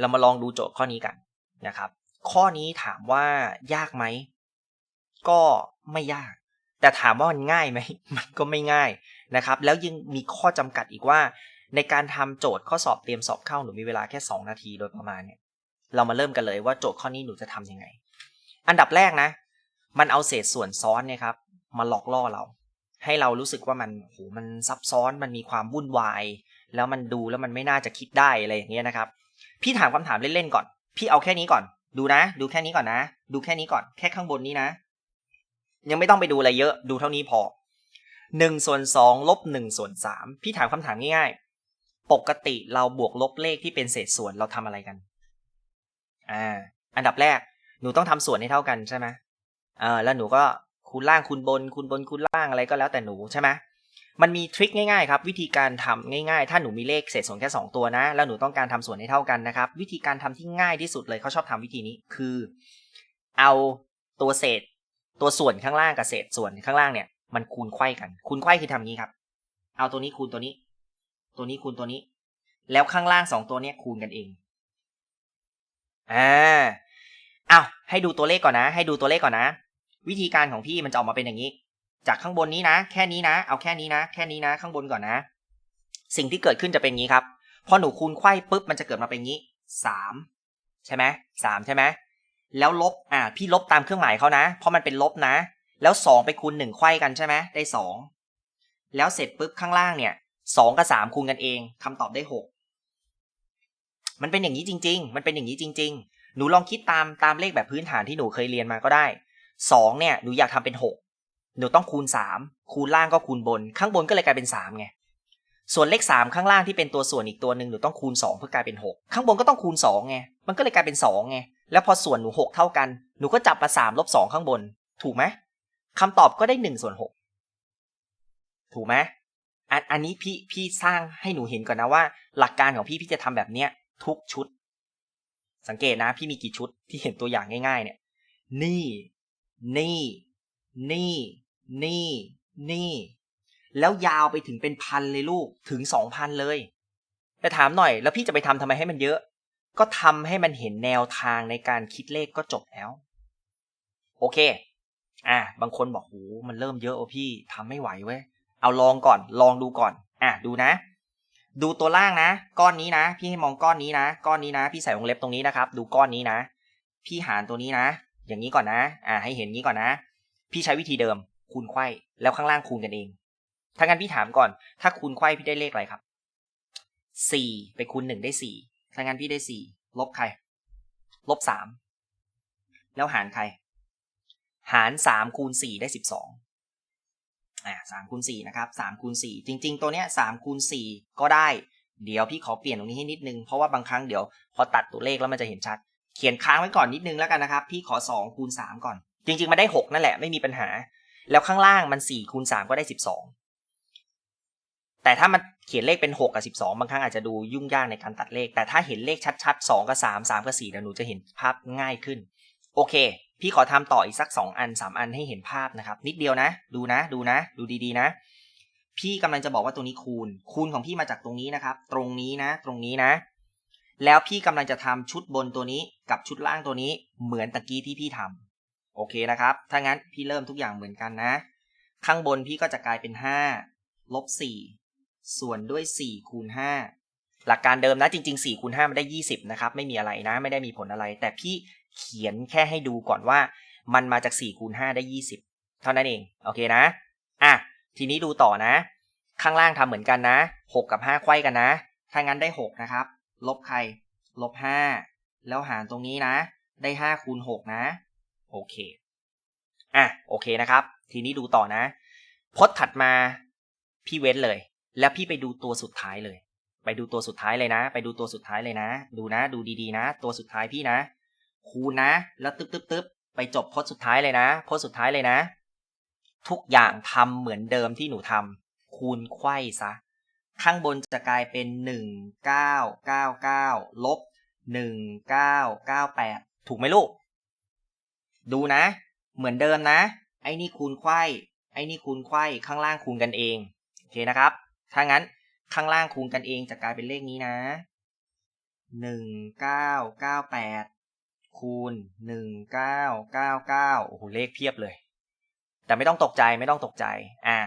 เรามาลองดูโจทย์ข้อนี้กันนะครับ ข้อนี้ถามว่ายากไหม ก็ไม่ยาก แต่ถามว่ามันง่ายไหม มันก็ไม่ง่ายนะครับ แล้วยังมีข้อจำกัดอีกว่า ในการทำโจทย์ข้อสอบเตรียมสอบเข้าหนูมีเวลาแค่ 2 นาทีโดยประมาณเนี่ย เรามาเริ่มกันเลยว่าโจทย์ข้อนี้หนูจะทำยังไง อันดับแรกนะ มันเอาเศษส่วนซ้อนเนี่ยครับมาหลอกล่อเรา ให้เรารู้สึกว่ามันโหมันซับซ้อนมันมีความวุ่นวาย แล้วมันดูแล้วมันไม่น่าจะคิดได้อะไรอย่างเงี้ยนะครับ พี่ถามคำถามเล่นๆก่อน พี่เอาแค่นี้ก่อน ดูนะ ดูแค่นี้ก่อนนะ ดูแค่นี้ก่อน แค่ข้างบนนี้นะ ยังไม่ต้องไปดูอะไรเยอะ ดูเท่านี้พอหนึ่งส่วนสองลบหนึ่งส่วนสามพี่ถามคำถามง่ายๆ ปกติเราบวกลบเลขที่เป็นเศษส่วนเราทำอะไรกัน อ่า อันดับแรก หนูต้องทำส่วนให้เท่ากันใช่ไหมอ่าแล้วหนูก็คูณล่างคูณบนคูณบนคูณล่างอะไรก็แล้วแต่หนูใช่ไหม มันมีทริคง่ายๆครับวิธีการทำง่ายๆ ถ้าหนูมีเลขเศษส่วนแค่ 2 ตัวนะ แล้วหนูต้องการทำส่วนให้เท่ากันนะครับ วิธีการทำที่ง่ายที่สุดเลยเขาชอบทำวิธีนี้คือ เอาตัวเศษ ตัวส่วนข้างล่างกับเศษส่วนข้างล่างเนี่ย มันคูณไขว้กัน คูณไขว้คือทำงี้ครับ เอาตัวนี้คูณตัวนี้ ตัวนี้คูณตัวนี้ แล้วข้างล่างสองตัวเนี้ยคูณกันเองอ่าอ้าวให้ดูตัวเลขก่อนนะ ให้ดูตัวเลขก่อนนะ วิธีการของพี่มันจะออกมาเป็นอย่างนี้ จากข้างบนนี้นะ แค่นี้นะ เอาแค่นี้นะ แค่นี้นะ ข้างบนก่อนนะ สิ่งที่เกิดขึ้นจะเป็นงี้ครับ พอหนูคูณไขว้ปุ๊บมันจะเกิดมาเป็นงี้สามใช่ไหมสามใช่ไหมแล้วลบอ่าพี่ลบตามเครื่องหมายเขานะ เพราะมันเป็นลบนะ แล้วสองไปคูณหนึ่งไขว้กันใช่ไหมได้สองแล้วเสร็จปุ๊บข้างล่างเนี่ยสองกับสามคูณกันเองคำตอบได้หกมันเป็นอย่างนี้จริง ๆ มันเป็นอย่างนี้จริง ๆ หนูลองคิดตามตามเลขแบบพื้นฐานที่หนูเคยเรียนมาก็ได้สองเนี่ยหนูอยากทำเป็นหก หนูต้องคูณสามคูณล่างก็คูณบน ข้างบนก็เลยกลายเป็นสามไงส่วนเลขสามข้างล่างที่เป็นตัวส่วนอีกตัวหนึ่งหนูต้องคูณสองเพื่อกลายเป็นหกข้างบนก็ต้องคูณสองไงมันก็เลยกลายเป็นสองไงแล้วพอส่วนหนูหกเท่ากันหนูก็จับมาสามลบสองข้างบน ถูกไหมคำตอบก็ได้หนึ่งส่วนหกถูกไหมอันอันนี้พี่พี่สร้างให้หนูเห็นก่อนนะว่า หลักการของพี่พี่จะทำแบบเนี้ย ทุกชุด สังเกตนะ พี่มีกี่ชุดที่เห็นตัวอย่างง่าย ๆ เนี่ย นี่ นี่ นี่ นี่ นี่ แล้วยาวไปถึงเป็นพันเลยลูกถึงสองพันเลย แต่ถามหน่อย แล้วพี่จะไปทำทำไมให้มันเยอะ ก็ทำให้มันเห็นแนวทางในการคิดเลขก็จบแล้ว โอเค อะบางคนบอกโหมันเริ่มเยอะโอ้พี่ทำไม่ไหวเว้ยเอาลองก่อน ลองดูก่อน อะดูนะ ดูตัวล่างนะ ก้อนนี้นะ พี่ให้มองก้อนนี้นะ ก้อนนี้นะ พี่ใส่วงเล็บตรงนี้นะครับ ดูก้อนนี้นะ พี่หารตัวนี้นะ อย่างนี้ก่อนนะ อ่า ให้เห็นนี้ก่อนนะ พี่ใช้วิธีเดิม คูณไขว้แล้วข้างล่างคูณกันเอง ถ้างั้นพี่ถามก่อน ถ้าคูณไขว้พี่ได้เลขอะไรครับสี่ไปคูณหนึ่งได้สี่ถ้างั้นพี่ได้สี่ลบใคร ลบสามแล้วหารใคร หารสามคูณสี่ได้สิบสองอ่าสามคูณสี่นะครับสามคูณสี่จริง ๆ ตัวเนี้ยสามคูณสี่ก็ได้ เดี๋ยวพี่ขอเปลี่ยนตรงนี้ให้นิดนึง เพราะว่าบางครั้งเดี๋ยวพอตัดตัวเลขแล้วมันจะเห็นชัด เขียนค้างไว้ก่อนนิดนึงแล้วกันนะครับ พี่ขอสองคูณสามก่อน จริง ๆ มันได้หกนั่นแหละไม่มีปัญหา แล้วข้างล่างมันสี่คูณสามก็ได้สิบสองแต่ถ้ามันเขียนเลขเป็นหกกับสิบสองบางครั้งอาจจะดูยุ่งยากในการตัดเลข แต่ถ้าเห็นเลขชัดๆสองกับสามสามกับสี่เดี๋ยวหนูจะเห็นภาพง่ายขึ้น โอเค พี่ขอทำต่ออีกสักสองอันสามอันให้เห็นภาพนะครับ นิดเดียวนะ ดูนะ ดูนะ ดูดีๆนะ พี่กำลังจะบอกว่าตรงนี้คูณ คูณของพี่มาจากตรงนี้นะครับ ตรงนี้นะ ตรงนี้นะ แล้วพี่กำลังจะทำชุดบนตัวนี้กับชุดล่างตัวนี้เหมือนตะกี้ที่พี่ทำ โอเคนะครับ ถ้างั้นพี่เริ่มทุกอย่างเหมือนกันนะ ข้างบนพี่ก็จะกลายเป็นห้าลบสี่ส่วนด้วยสี่คูณห้าหลักการเดิมนะจริง ๆ 4 คูณ 5 มันได้ 20 นะครับ ไม่มีอะไรนะ ไม่ได้มีผลอะไร แต่พี่เขียนแค่ให้ดูก่อนว่า มันมาจาก 4 คูณ 5 ได้ 20 เท่านั้นเอง โอเคนะ อะ ทีนี้ดูต่อนะ ข้างล่างทำเหมือนกันนะ 6 กับ 5 ไขว้กันนะ ถ้างั้นได้ 6 นะครับ ลบใคร ลบ 5 แล้วหารตรงนี้นะ ได้ 5 คูณ 6 นะ โอเค อะโอเคนะครับ ทีนี้ดูต่อนะพจน์ถัดมาพี่เว้นเลย แล้วพี่ไปดูตัวสุดท้ายเลย ไปดูตัวสุดท้ายเลยนะ ไปดูตัวสุดท้ายเลยนะ ดูนะ ดูดีๆนะ ตัวสุดท้ายพี่นะคูณนะ แล้วตึ๊บตึ๊บตึ๊บไปจบพจน์สุดท้ายเลยนะพจน์สุดท้ายเลยนะ ทุกอย่างทำเหมือนเดิมที่หนูทำคูณไขว้ซะ ข้างบนจะกลายเป็นหนึ่งเก้าเก้าเก้าลบหนึ่งเก้าเก้าแปดถูกไหมลูก ดูนะ เหมือนเดิมนะ ไอ้นี่คูณไขว้ไอ้นี่คูณไขว้ข้างล่างคูณกันเอง โอเคนะครับ ถ้างั้นข้างล่างคูณกันเองจะกลายเป็นเลขนี้นะหนึ่งเก้าเก้าแปดคูณหนึ่งเก้าเก้าเก้าโอ้โห เลขเพียบเลย แต่ไม่ต้องตกใจไม่ต้องตกใจ อะ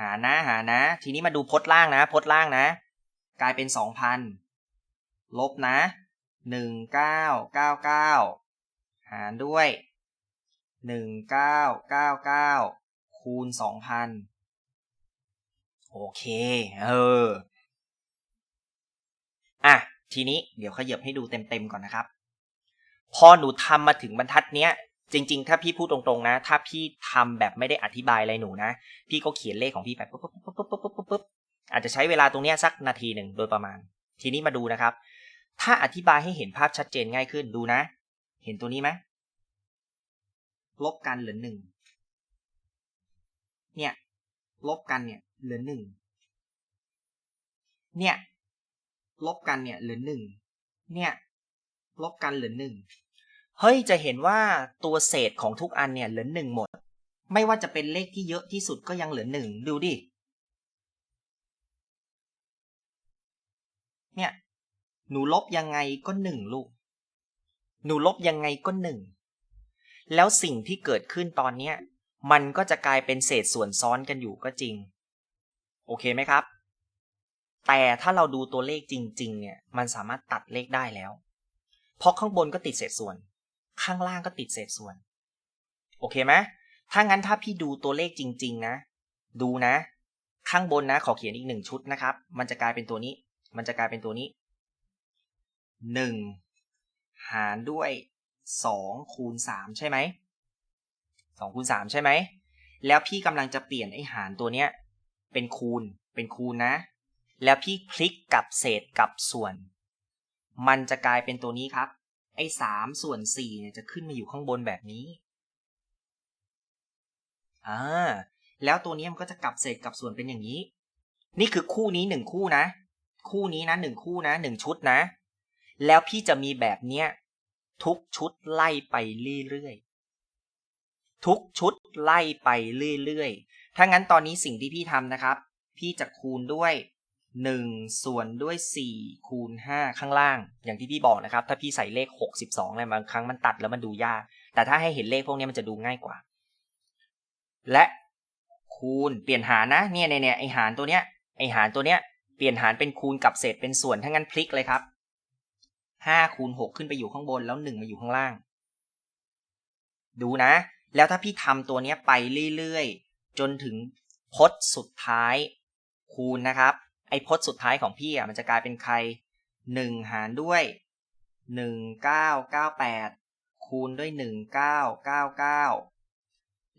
หานะหานะ ทีนี้มาดูพจน์ล่างนะ พจน์ล่างนะ กลายเป็นสองพันลบนะหนึ่งเก้าเก้าเก้าหารด้วย หนึ่งเก้าเก้าเก้าคูณสองพันโอเค เออ อะ ทีนี้เดี๋ยวขยับให้ดูเต็มๆก่อนนะครับ พอหนูทำมาถึงบรรทัดเนี้ย จริง ๆ ถ้าพี่พูดตรงๆนะ ถ้าพี่ทำแบบไม่ได้อธิบายอะไรหนูนะ พี่ก็เขียนเลขของพี่ไปปุ๊บปุ๊บปุ๊บปุ๊บปุ๊บปุ๊บปุ๊บอาจจะใช้เวลาตรงเนี้ยสักนาทีหนึ่งโดยประมาณ ทีนี้มาดูนะครับ ถ้าอธิบายให้เห็นภาพชัดเจนง่ายขึ้นดูนะ เห็นตัวนี้ไหม ลบกันเหลือหนึ่งเนี่ย ลบกันเนี่ยเหลือหนึ่งเนี่ย ลบกันเนี่ยเหลือหนึ่งเนี่ย ลบกันเหลือหนึ่งเฮ้ยจะเห็นว่าตัวเศษของทุกอันเนี่ยเหลือหนึ่งหมด ไม่ว่าจะเป็นเลขที่เยอะที่สุดก็ยังเหลือหนึ่งดูดิเนี่ย หนูลบยังไงก็หนึ่งลูก หนูลบยังไงก็หนึ่ง แล้วสิ่งที่เกิดขึ้นตอนเนี้ยมันก็จะกลายเป็นเศษส่วนซ้อนกันอยู่ก็จริง โอเคไหมครับ แต่ถ้าเราดูตัวเลขจริง ๆ เนี่ยมันสามารถตัดเลขได้แล้ว เพราะข้างบนก็ติดเศษส่วน ข้างล่างก็ติดเศษส่วน โอเคไหมถ้างั้นถ้าพี่ดูตัวเลขจริง ๆ นะ ดูนะ ข้างบนนะ ขอเขียนอีกหนึ่งชุดนะครับ มันจะกลายเป็นตัวนี้ มันจะกลายเป็นตัวนี้หนึ่งหารด้วย สองคูณสามใช่ไหมสองคูณสามใช่ไหม แล้วพี่กำลังจะเปลี่ยนไอหารตัวเนี้ยเป็นคูณเป็นคูณนะ แล้วพี่คลิกกับเศษกับส่วน มันจะกลายเป็นตัวนี้ครับ ไอ้สามส่วนสี่เนี่ยจะขึ้นมาอยู่ข้างบนแบบนี้อ่าแล้วตัวนี้มันก็จะกลับเศษกับส่วนเป็นอย่างนี้ นี่คือคู่นี้หนึ่งคู่นะ คู่นี้นะหนึ่งคู่นะหนึ่งชุดนะ แล้วพี่จะมีแบบเนี้ย ทุกชุดไล่ไปเรื่อยๆ ทุกชุดไล่ไปเรื่อยๆ ถ้างั้นตอนนี้สิ่งที่พี่ทำนะครับ พี่จะคูณด้วย 1 ส่วนด้วย 4 คูณ 5 ข้างล่าง อย่างที่พี่บอกนะครับ ถ้าพี่ใส่เลข 62อะไรบางครั้งมันตัดแล้วมันดูยาก แต่ถ้าให้เห็นเลขพวกนี้มันจะดูง่ายกว่า และคูณเปลี่ยนหารนะ เนี่ยเนี่ยเนี่ยไอหารตัวเนี้ยไอหารตัวเนี้ยเปลี่ยนหารเป็นคูณกับเศษเป็นส่วนถ้างั้นพลิกเลยครับ 5คูณ6ขึ้นไปอยู่ข้างบนแล้ว1มาอยู่ข้างล่าง ดูนะ แล้วถ้าพี่ทำตัวเนี้ยไปเรื่อยๆ จนถึงพจน์สุดท้าย คูณนะครับ ไอ้พจน์สุดท้ายของพี่อะมันจะกลายเป็นใคร1หารด้วย1998คูณด้วย1999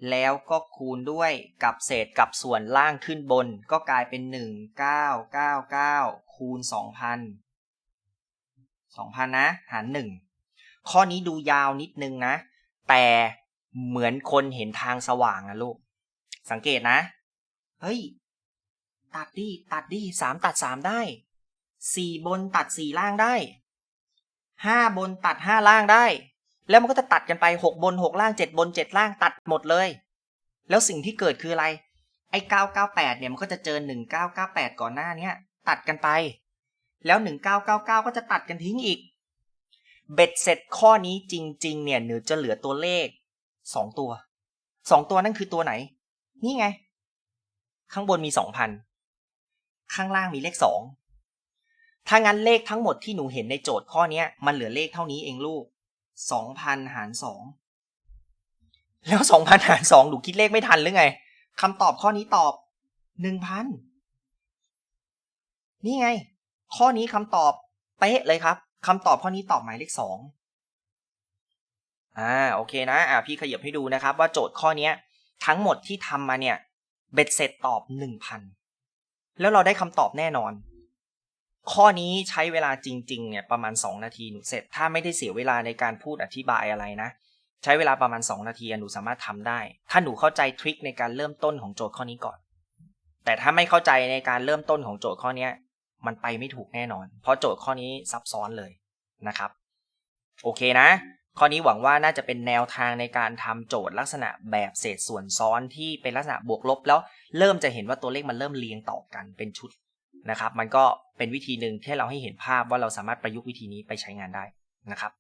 แล้วก็คูณด้วยกับเศษกับส่วนล่างขึ้นบน ก็กลายเป็น1999คูณ2,000 2,000 นะ หาร 1 ข้อนี้ดูยาวนิดนึงนะ แต่เหมือนคนเห็นทางสว่างอะลูก สังเกตนะ เฮ้ย ตัดดิตัดดิสามตัดสามได้สี่บนตัดสี่ล่างได้ห้าบนตัดห้าล่างได้ แล้วมันก็จะตัดกันไปหกบนหกล่างเจ็ดบนเจ็ดล่างตัดหมดเลย แล้วสิ่งที่เกิดคืออะไร ไอ้เก้าเก้าแปดเนี่ยมันก็จะเจอหนึ่งเก้าเก้าแปดก่อนหน้าเนี้ย ตัดกันไป แล้วหนึ่งเก้าเก้าเก้าก็จะตัดกันทิ้งอีก เบ็ดเสร็จข้อนี้จริง ๆ เนี่ยหนูจะเหลือตัวเลขสองตัวสองตัวนั่นคือตัวไหน นี่ไง ข้างบนมีสองพันข้างล่างมีเลขสองถ้างั้นเลขทั้งหมดที่หนูเห็นในโจทย์ข้อนี้มันเหลือเลขเท่านี้เองลูกสองพันหารสองแล้วสองพันหารสองหนูคิดเลขไม่ทันหรือไงคำตอบข้อนี้ตอบหนึ่งพันนี่ไง ข้อนี้คำตอบเป๊ะเลยครับคำตอบข้อนี้ตอบหมายเลขสองอ่าโอเคนะอ่าพี่ขยับให้ดูนะครับ ว่าโจทย์ข้อเนี้ยทั้งหมดที่ทำมาเนี่ยเบ็ดเสร็จตอบหนึ่งพันแล้วเราได้คำตอบแน่นอน ข้อนี้ใช้เวลาจริงๆเนี่ยประมาณ 2 นาทีหนูเสร็จ ถ้าไม่ได้เสียเวลาในการพูดอธิบายอะไรนะ ใช้เวลาประมาณ 2 นาทีหนูสามารถทำได้ ถ้าหนูเข้าใจทริคในการเริ่มต้นของโจทย์ข้อนี้ก่อน แต่ถ้าไม่เข้าใจในการเริ่มต้นของโจทย์ข้อนี้ มันไปไม่ถูกแน่นอน เพราะโจทย์ข้อนี้ซับซ้อนเลยนะครับ โอเคนะ ข้อนี้หวังว่าน่าจะเป็นแนวทางในการทำโจทย์ลักษณะแบบเศษส่วนซ้อนที่เป็นลักษณะบวกลบ แล้วเริ่มจะเห็นว่าตัวเลขมันเริ่มเรียงต่อกันเป็นชุดนะครับ มันก็เป็นวิธีหนึ่งที่เราให้เห็นภาพว่าเราสามารถประยุกต์วิธีนี้ไปใช้งานได้นะครับ